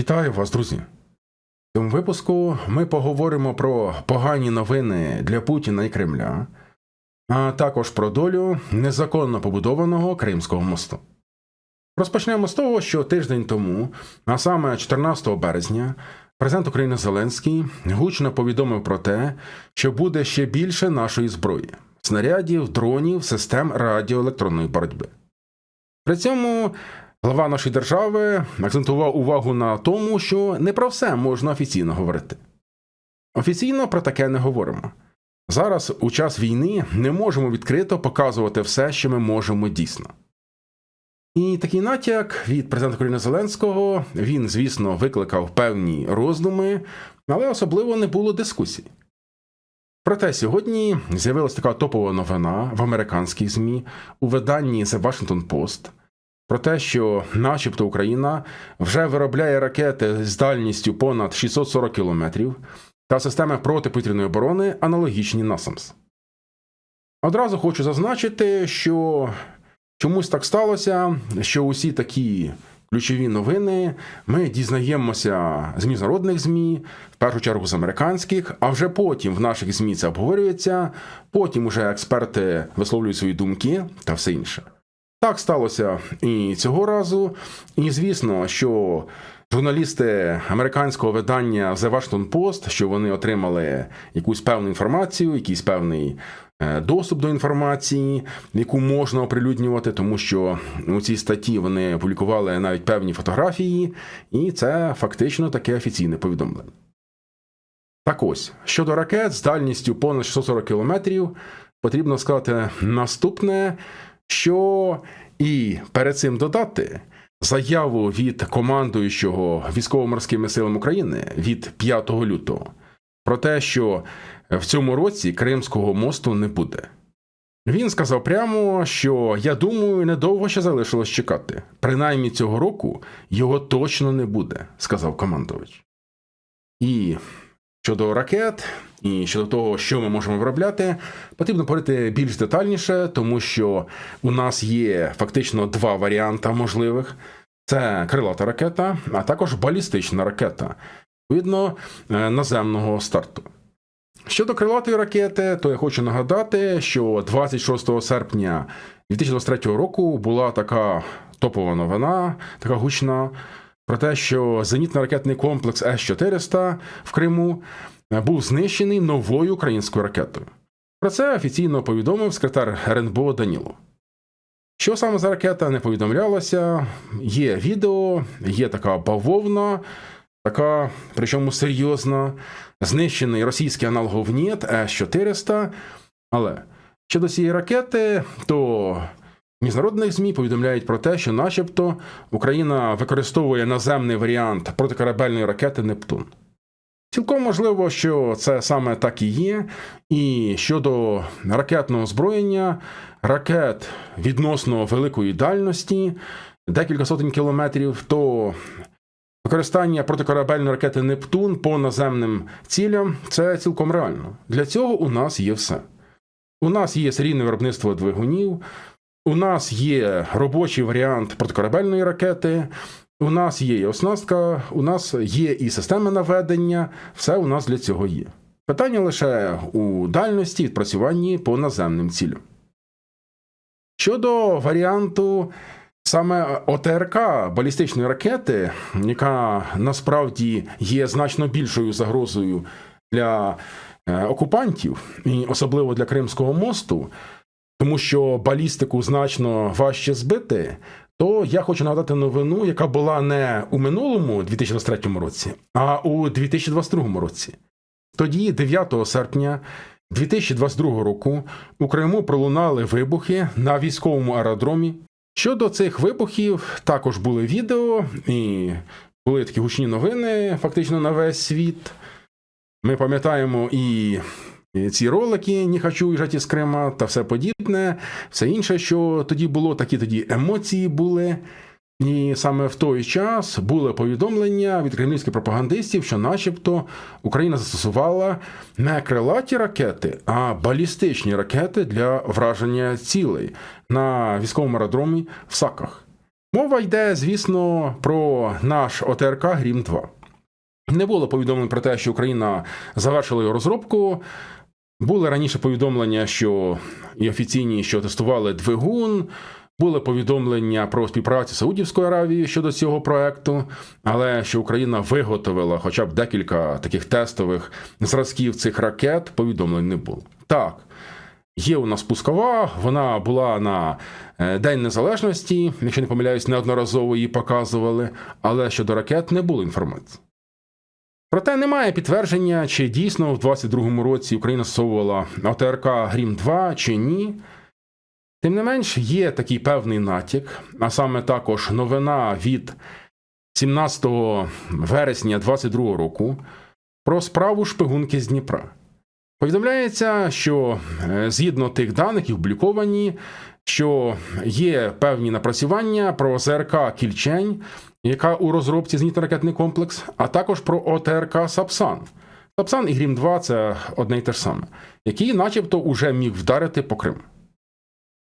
Вітаю вас, друзі! В цьому випуску ми поговоримо про погані новини для Путіна і Кремля, а також про долю незаконно побудованого Кримського мосту. Розпочнемо з того, що тиждень тому, а саме 14 березня, президент України Зеленський гучно повідомив про те, що буде ще більше нашої зброї снарядів, дронів, систем радіоелектронної боротьби. При цьому глава нашої держави акцентував увагу на тому, що не про все можна офіційно говорити. Офіційно про таке не говоримо. Зараз, у час війни, не можемо відкрито показувати все, що ми можемо дійсно. І такий натяк від президента України Зеленського він, звісно, викликав певні роздуми, але особливо не було дискусій. Проте сьогодні з'явилася така топова новина в американській ЗМІ у виданні The Washington Post про те, що, начебто, Україна вже виробляє ракети з дальністю понад 640 кілометрів та системи протиповітряної оборони аналогічні NASAMS. Одразу хочу зазначити, що чомусь так сталося, що усі такі ключові новини ми дізнаємося з міжнародних ЗМІ, в першу чергу з американських, а вже потім в наших ЗМІ це обговорюється, потім уже експерти висловлюють свої думки та все інше. Так сталося і цього разу. І звісно, що журналісти американського видання The Washington Post, що вони отримали якусь певну інформацію, якийсь певний е, доступ до інформації, яку можна оприлюднювати, тому що у цій статті вони публікували навіть певні фотографії, і це фактично таке офіційне повідомлення. Так ось щодо ракет з дальністю понад 640 кілометрів, потрібно сказати наступне що і перед цим додати заяву від командуючого військово-морськими силами України від 5 лютого про те, що в цьому році Кримського мосту не буде. Він сказав прямо, що я думаю, недовго ще залишилось чекати. Принаймні цього року його точно не буде, сказав командувач. І щодо ракет, і щодо того, що ми можемо виробляти, потрібно говорити більш детальніше, тому що у нас є фактично два варіанти можливих: це крилата ракета, а також балістична ракета, відповідно е, наземного старту. Щодо крилатої ракети, то я хочу нагадати, що 26 серпня 2023 року була така топова новина, така гучна, про те, що зенітно-ракетний комплекс С-400 в Криму був знищений новою українською ракетою. Про це офіційно повідомив секретар РНБО Даніло. Що саме за ракета не повідомлялося, є відео, є така бавовна, така, причому серйозна, знищений російський аналог НІТ С-400. Але щодо цієї ракети, то міжнародних ЗМІ повідомляють про те, що, начебто, Україна використовує наземний варіант протикорабельної ракети Нептун. Цілком можливо, що це саме так і є. І щодо ракетного озброєння, ракет відносно великої дальності, декілька сотень кілометрів, то використання протикорабельної ракети Нептун по наземним цілям це цілком реально. Для цього у нас є все. У нас є серійне виробництво двигунів, у нас є робочий варіант протикорабельної ракети. У нас є і оснастка, у нас є і системи наведення, все у нас для цього є. Питання лише у дальності відпрацюванні по наземним цілям. Щодо варіанту саме ОТРК балістичної ракети, яка насправді є значно більшою загрозою для е, окупантів, і особливо для Кримського мосту, тому що балістику значно важче збити, то я хочу нагадати новину, яка була не у минулому 2023 році, а у 2022 році. Тоді, 9 серпня 2022 року, у Криму пролунали вибухи на військовому аеродромі. Щодо цих вибухів, також були відео і були такі гучні новини, фактично на весь світ. Ми пам'ятаємо і ці ролики «Не хочу уїжджати з Крима та все подібне, все інше, що тоді було, такі тоді емоції були. І саме в той час були повідомлення від кремлівських пропагандистів, що, начебто, Україна застосувала не крилаті ракети, а балістичні ракети для враження цілей на військовому аеродромі в Саках. Мова йде, звісно, про наш ОТРК Грім 2. Не було повідомлень про те, що Україна завершила його розробку. Були раніше повідомлення, що і офіційні, що тестували двигун. Були повідомлення про співпрацю з Саудівською Аравією щодо цього проекту, але що Україна виготовила хоча б декілька таких тестових зразків цих ракет, повідомлень не було. Так, є у нас пускова, вона була на е, День Незалежності, якщо не помиляюсь, неодноразово її показували, але щодо ракет не було інформації. Проте немає підтвердження, чи дійсно в 22-му році Україна застосовувала ОТРК Грім 2 чи ні. Тим не менш, є такий певний натяк, а саме також новина від 17 вересня 2022 року про справу шпигунки з Дніпра. Повідомляється, що е, згідно тих даних, які опубліковані, що є певні напрацювання про ЗРК Кільчень, яка у розробці зенітно-ракетний комплекс, а також про ОТРК Сапсан. Сапсан і Грім 2 це одне й те ж саме, який, начебто, уже міг вдарити по Криму.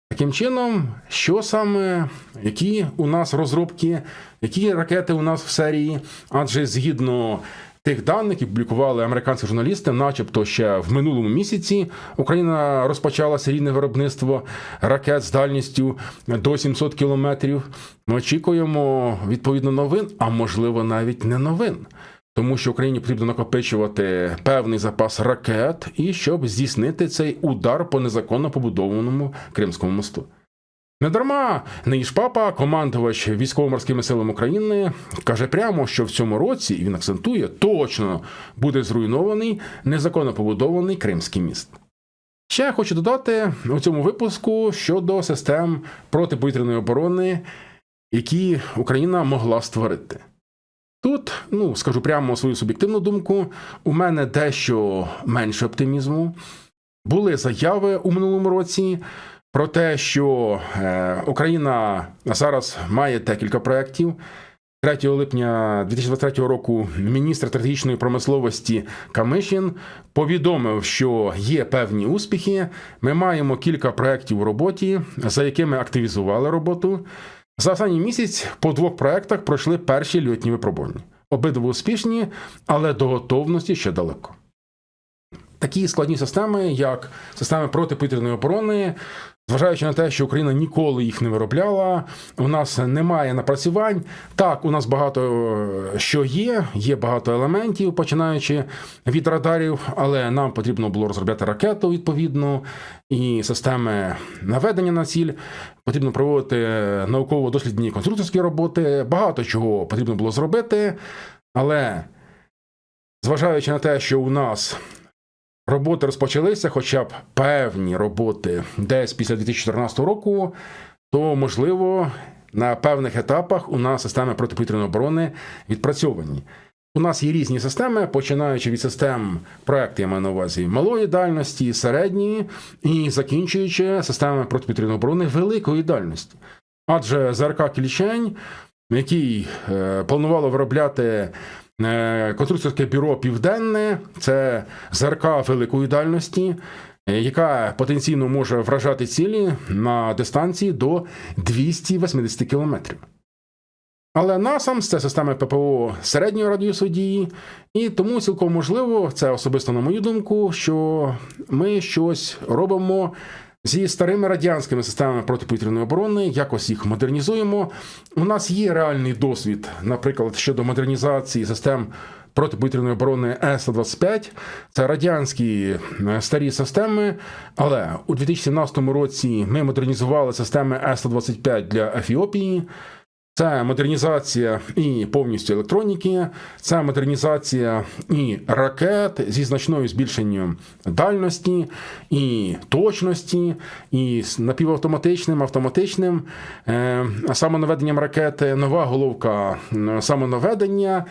Таким чином, що саме, які у нас розробки, які ракети у нас в серії? Адже згідно тих даних, які публікували американські журналісти, начебто ще в минулому місяці Україна розпочала серійне виробництво ракет з дальністю до 700 кілометрів. Ми очікуємо відповідно новин, а можливо навіть не новин. Тому що Україні потрібно накопичувати певний запас ракет і щоб здійснити цей удар по незаконно побудованому Кримському мосту. Недарма Неїж Папа, командувач військово-морськими силами України, каже прямо, що в цьому році і він акцентує, точно буде зруйнований незаконно побудований Кримський міст. Ще я хочу додати у цьому випуску щодо систем протиповітряної оборони, які Україна могла створити. Тут, ну скажу прямо свою суб'єктивну думку, у мене дещо менше оптимізму. Були заяви у минулому році про те, що е, Україна зараз має декілька проєктів. 3 липня 2023 року міністр стратегічної промисловості Камишін повідомив, що є певні успіхи. Ми маємо кілька проєктів у роботі, за якими активізували роботу. За останній місяць по двох проєктах пройшли перші льотні випробування. Обидва успішні, але до готовності ще далеко. Такі складні системи, як системи протиповітряної оборони, зважаючи на те, що Україна ніколи їх не виробляла, у нас немає напрацювань. Так, у нас багато е, що є, є багато елементів, починаючи від радарів, але нам потрібно було розробляти ракету відповідно і системи наведення на ціль. Потрібно проводити науково-дослідні конструкторські роботи. Багато чого потрібно було зробити, але зважаючи на те, що у нас роботи розпочалися, хоча б певні роботи десь після 2014 року, то можливо на певних етапах у нас системи протиповітряної оборони відпрацьовані. У нас є різні системи, починаючи від систем проекту, я маю на увазі малої дальності, середньої, і закінчуючи системами протиповітряної оборони великої дальності. Адже ЗРК Кільчень, який е, планувало виробляти конструкторське бюро Південне це ЗРК великої дальності, е, яка потенційно може вражати цілі на дистанції до 280 кілометрів. Але NASAMS – це системи ППО середнього радіусу дії, і тому цілком можливо, це особисто на мою думку, що ми щось робимо зі старими радянськими системами протиповітряної оборони, якось їх модернізуємо. У нас є реальний досвід, наприклад, щодо модернізації систем. Протиповітряної оборони С-25. це радянські е, старі системи. Але у 2017 році ми модернізували системи С-125 для Ефіопії. Це модернізація і повністю електроніки, це модернізація і ракет зі значною збільшенням дальності і точності, і з напівавтоматичним, автоматичним е, самонаведенням ракети, нова головка самонаведення.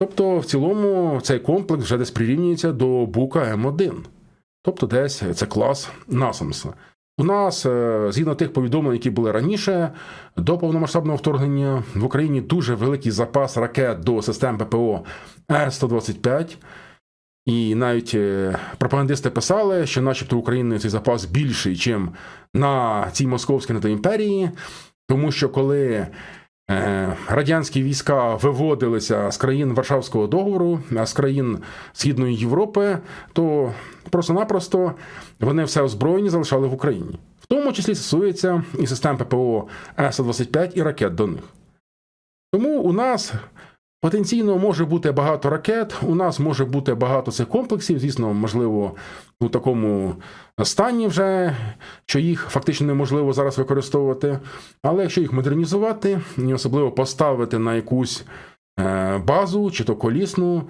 Тобто, в цілому цей комплекс вже десь прирівнюється до Бука М1. Тобто, десь це клас Насамса. У нас, е, згідно тих повідомлень, які були раніше, до повномасштабного вторгнення в Україні дуже великий запас ракет до систем ППО Р-125. І навіть е, пропагандисти писали, що, начебто, України цей запас більший, ніж на цій московській НАТО імперії, тому що коли радянські війська виводилися з країн Варшавського договору, з країн Східної Європи, то просто-напросто вони все озброєні залишали в Україні. В тому числі стосується і систем ППО С-25 і ракет до них. Тому у нас потенційно може бути багато ракет, у нас може бути багато цих комплексів, звісно, можливо, у такому стані вже, що їх фактично неможливо зараз використовувати. Але якщо їх модернізувати, і особливо поставити на якусь е, базу, чи то колісну,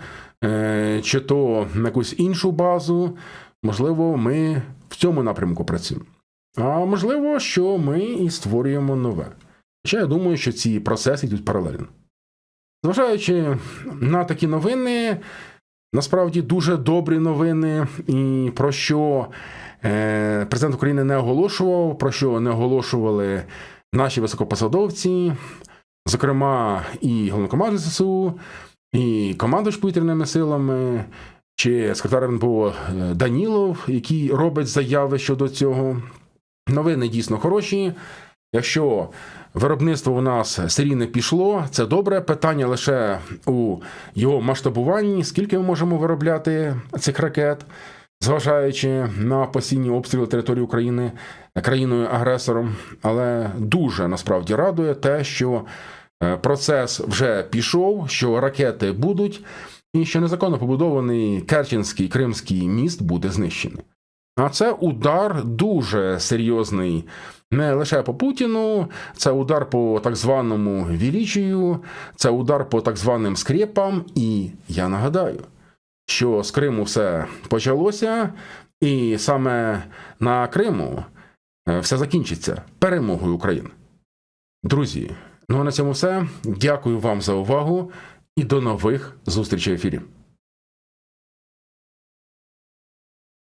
е, чи то на якусь іншу базу, можливо, ми в цьому напрямку працюємо. А можливо, що ми і створюємо нове. Хоча я думаю, що ці процеси йдуть паралельно. Зважаючи на такі новини, насправді дуже добрі новини, і про що е, президент України не оголошував, про що не оголошували наші високопосадовці, зокрема, і головнокомандуючий ЗСУ, і командуючий повітряними силами, чи секретар НБО е, Данілов, який робить заяви щодо цього. Новини дійсно хороші. Якщо виробництво у нас серійне пішло, це добре. Питання лише у його масштабуванні, скільки ми можемо виробляти цих ракет, зважаючи на постійні обстріли території України країною-агресором. Але дуже насправді радує те, що е, процес вже пішов, що ракети будуть, і що незаконно побудований Керченський Кримський міст буде знищений. А це удар дуже серйозний не лише по Путіну, це удар по так званому Вілічію, це удар по так званим скрепам. І я нагадаю, що з Криму все почалося, і саме на Криму е, все закінчиться перемогою України. Друзі, ну а на цьому все. Дякую вам за увагу і до нових зустрічей в ефірі.